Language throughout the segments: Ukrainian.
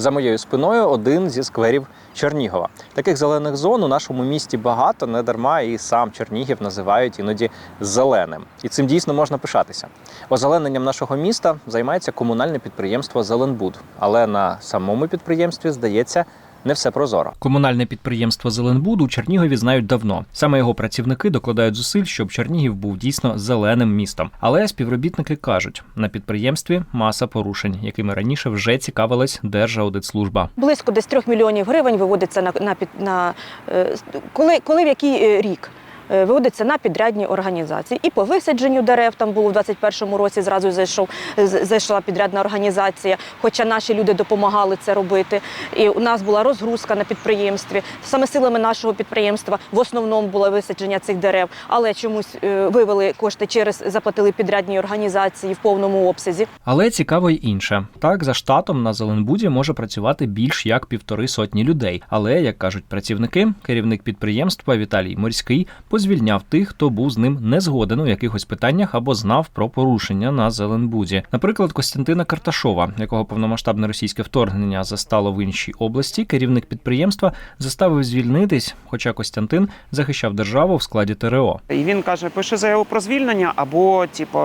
За моєю спиною один зі скверів Чернігова. Таких зелених зон у нашому місті багато, не дарма і сам Чернігів називають іноді зеленим. І цим дійсно можна пишатися. Озелененням нашого міста займається комунальне підприємство Зеленбуд, але на самому підприємстві здається. Не все прозоро. Комунальне підприємство Зеленбуд у Чернігові знають давно. Саме його працівники докладають зусиль, щоб Чернігів був дійсно зеленим містом. Але співробітники кажуть, на підприємстві маса порушень, якими раніше вже цікавилась Держаудитслужба. Близько десь трьох мільйонів гривень виводиться на, на, на е, коли, коли в який е, рік. Е, Виводиться на підрядні організації. І по висадженню дерев там було в 21-му році. Зразу зайшов зайшла підрядна організація. Хоча наші люди допомагали це робити. І у нас була розгрузка на підприємстві. Саме силами нашого підприємства в основному було висадження цих дерев, але чомусь е, вивели кошти через заплатили підрядній організації в повному обсязі. Але цікаво й інше. Так, за штатом на Зеленбуді може працювати більш як півтори сотні людей. Але, як кажуть працівники, керівник підприємства Віталій Морський позвільняв тих, хто був з ним не згоден у якихось питаннях або знав про порушення на Зеленбуді. Наприклад, Костянтина Карташова, якого повномасштабне російське вторгнення застало в іншій області, керівник підприємства заставив звільнитись, хоча Костянтин захищав державу в складі ТРО. І він каже: пиши заяву про звільнення, або типу,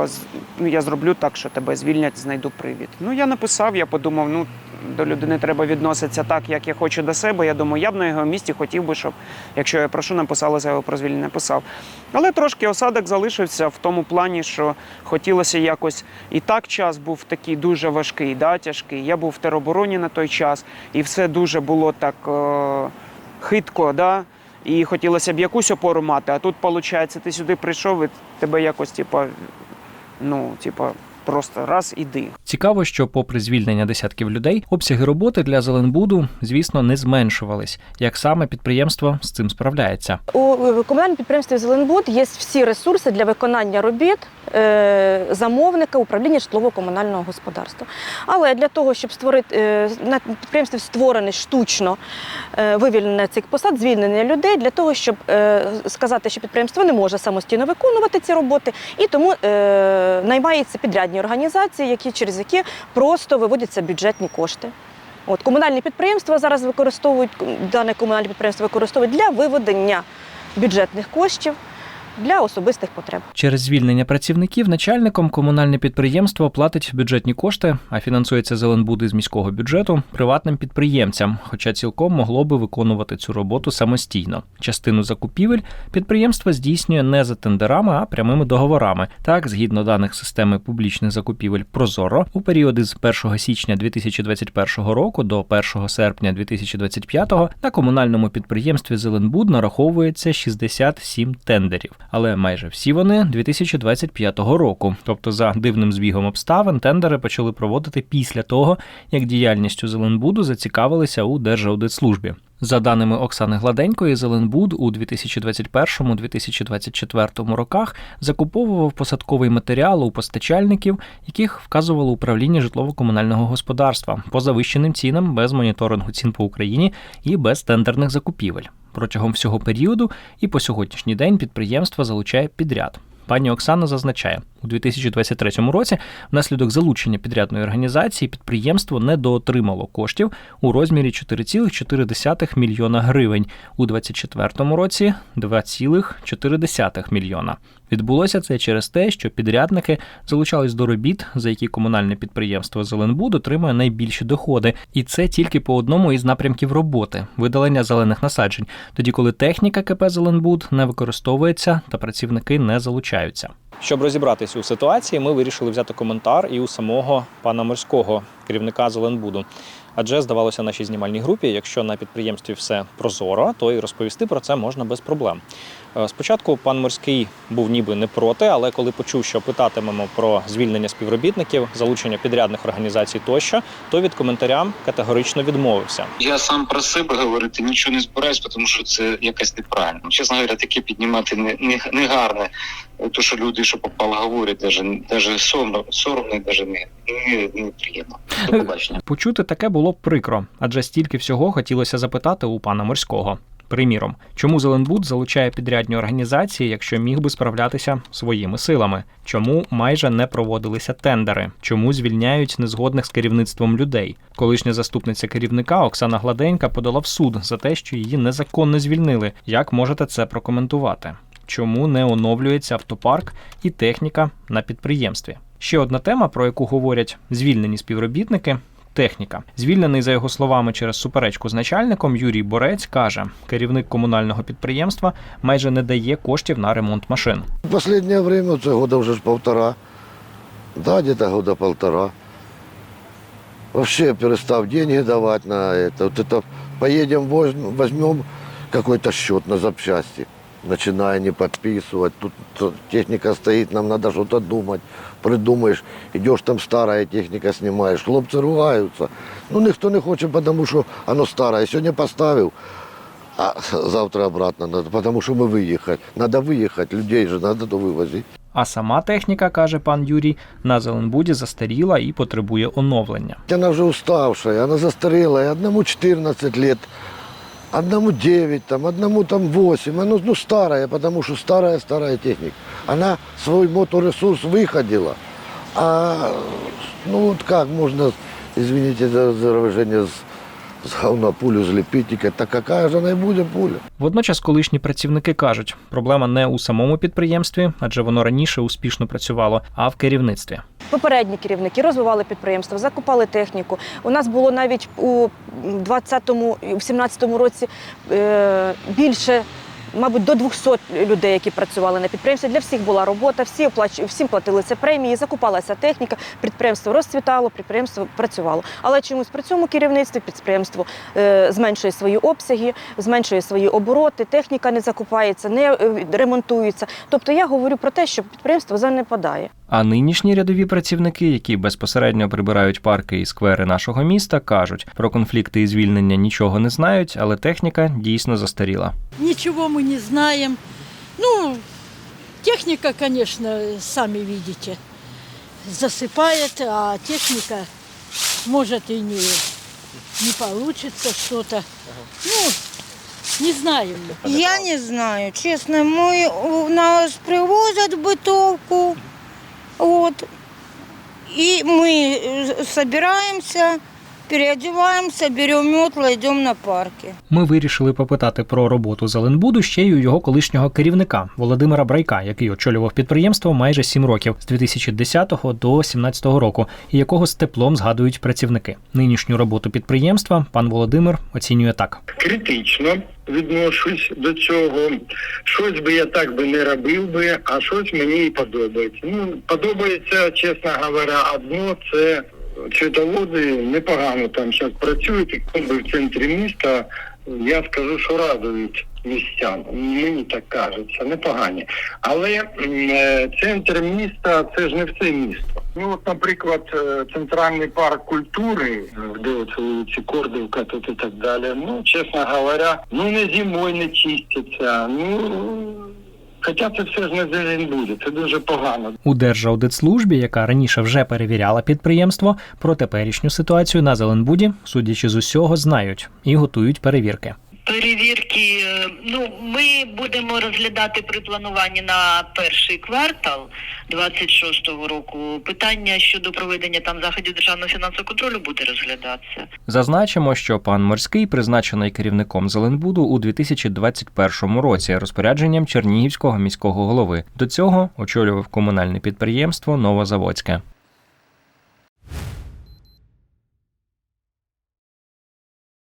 ну я зроблю так, що тебе звільнять, знайду привід. Ну я написав, я подумав, ну до людини треба відноситися так, як я хочу до себе. Я думаю, я б на його місці хотів би, щоб якщо я прошу, написали заяву про звільнення, написав. Але трошки осадок залишився в тому плані, що хотілося якось і так час був такий дуже важкий, да, тяжкий. Я був в теробороні на той час, і все дуже було так е, хитко. Да? І хотілося б якусь опору мати, а тут, виходить, ти сюди прийшов і тебе якось, типа, ну, типа, просто раз іди. Цікаво, що, попри звільнення десятків людей, обсяги роботи для Зеленбуду, звісно, не зменшувались. Як саме підприємство з цим справляється? У комунальному підприємстві Зеленбуд є всі ресурси для виконання робіт е, замовника управління житлово-комунального господарства. Але для того, щоб створити е, на підприємстві створений штучно е, вивільнення цих посад, звільнення людей для того, щоб сказати, що підприємство не може самостійно виконувати ці роботи, і тому наймаються підрядні організації, які через які просто виводяться бюджетні кошти. От комунальні підприємства зараз використовують дане комунальне підприємство використовують для виведення бюджетних коштів для особистих потреб. Через звільнення працівників начальником комунальне підприємство платить бюджетні кошти, а фінансується Зеленбуд із міського бюджету приватним підприємцям, хоча цілком могло би виконувати цю роботу самостійно. Частину закупівель підприємство здійснює не за тендерами, а прямими договорами. Так, згідно даних системи публічних закупівель Прозоро, у період із 1 січня 2021 року до 1 серпня 2025 на комунальному підприємстві Зеленбуд нараховується 67 тендерів, але майже всі вони 2025 року. Тобто, за дивним збігом обставин, тендери почали проводити після того, як діяльністю Зеленбуду зацікавилися у Держаудитслужбі. За даними Оксани Гладенької, Зеленбуд у 2021-2024 роках закуповував посадковий матеріал у постачальників, яких вказувало управління житлово-комунального господарства по завищеним цінам без моніторингу цін по Україні і без тендерних закупівель. Протягом всього періоду і по сьогоднішній день підприємство залучає підряд. Пані Оксана зазначає, у 2023 році внаслідок залучення підрядної організації підприємство недоотримало коштів у розмірі 4,4 мільйона гривень, у 2024 році 2,4 мільйона. Відбулося це через те, що підрядники залучались до робіт, за які комунальне підприємство Зеленбуд отримує найбільші доходи, і це тільки по одному із напрямків роботи видалення зелених насаджень, тоді коли техніка КП Зеленбуд не використовується та працівники не залучаються. Щоб розібратися у ситуації, ми вирішили взяти коментар і у самого пана морського керівника Зеленбуду. Адже здавалося нашій знімальній групі, якщо на підприємстві все прозоро, то і розповісти про це можна без проблем. Е, Спочатку пан морський був ніби не проти, але коли почув, що питатимемо про звільнення співробітників, залучення підрядних організацій тощо, то від коментаря категорично відмовився. Я сам про себе говорити нічого не збираюсь, тому що це якось неправильно. Чесно говоря, таке піднімати не, не, не гарне. То, що люди, що попало, говорять, даже, даже соромно, соромно даже не, не, не приємно. До побачення. Почути таке було б прикро, адже стільки всього хотілося запитати у пана морського. Приміром, чому Зеленбуд залучає підрядні організації, якщо міг би справлятися своїми силами? Чому майже не проводилися тендери? Чому звільняють незгодних з керівництвом людей? Колишня заступниця керівника Оксана Гладенька подала в суд за те, що її незаконно звільнили. Як можете це прокоментувати? Чому не оновлюється автопарк і техніка на підприємстві? Ще одна тема, про яку говорять звільнені співробітники. Техніка, звільнений за його словами через суперечку з начальником, Юрій Борець каже, керівник комунального підприємства майже не дає коштів на ремонт машин. Последнее время, це года вже ж полтора. Да, где-то года полтора. Вообще перестав деньги давать на это. Вот это поедем, возьм- возьмем какой-то счет на запчасти. Начиная не подписывать. Тут техника стоит, нам надо что-то думать. Придумаешь, идешь там старая техника снимаешь. Хлопцы ругаются. Ну, ніхто не хоче, потому що оно старое. Сьогодні поставив, а завтра обратно надо, потому що ми виїхати. Надо виїхати, людей же надо то вивозити. А сама техніка, каже пан Юрій, на Зеленбуді застаріла і потребує оновлення. Она уже уставшая, она застарелая. Одному 14 лет, одному 9, там, одному там 8. Оно ну, старая, потому что старая-старая техника. Она свой моторесурс выходила. А ну вот как можно, извините за выражение, говна пулю зліпіть, тільки так яка же не буде пуля? Водночас колишні працівники кажуть, проблема не у самому підприємстві, адже воно раніше успішно працювало, а в керівництві. Попередні керівники розвивали підприємство, закупали техніку. У нас було навіть у 20-му, 17-му році е, більше. Мабуть, до 200 людей, які працювали на підприємстві. Для всіх була робота, всі оплач... всім платилися премії, закупалася техніка, підприємство розцвітало, підприємство працювало. Але чомусь при цьому керівництві підприємство е, зменшує свої обсяги, зменшує свої обороти, техніка не закупається, не е, ремонтується. Тобто я говорю про те, що підприємство занепадає. А нинішні рядові працівники, які безпосередньо прибирають парки і сквери нашого міста, кажуть про конфлікти і звільнення нічого не знають, але техніка дійсно застаріла. Ничего мы не знаем. Ну, техника, конечно, сами видите, засыпает, а техника может и не, не получится что-то. Ну, не знаем. Я не знаю, честно. Мы, у нас привозят бытовку, вот, и мы э, собираемся, переодеваемся, берем метлы, идем на парки. Ми вирішили попитати про роботу Зеленбуду ще й у його колишнього керівника Володимира Брайка, який очолював підприємство майже сім років з 2010 до 2017 року, і якого з теплом згадують працівники. Нинішню роботу підприємства пан Володимир оцінює так. критично відношусь до цього. Щось би я так би не робив би, а щось мені і подобається. Ну, подобається, чесно говоря, одно це світоводи непогано там зараз працюють, хто в центрі міста, я скажу, що радують містян. Мені так кажеться, непогані. Але е, центр міста це ж не все місто. Ну, от, наприклад, е, центральний парк культури, е, де от вулиці Кордовка тут і так далі. Ну, чесно говоря, ну не зимою не чиститься. Ну хоча це все ж не зелень буде, це дуже погано. У Держаудитслужбі, яка раніше вже перевіряла підприємство, про теперішню ситуацію на Зеленбуді, судячи з усього, знають і готують перевірки. Перевірки, е, ну ми будемо розглядати при плануванні на перший квартал 26-го року. Питання щодо проведення там заходів державного фінансового контролю буде розглядатися. Зазначимо, що пан Морський призначений керівником Зеленбуду у 2021 році розпорядженням Чернігівського міського голови. До цього очолював комунальне підприємство Новозаводське.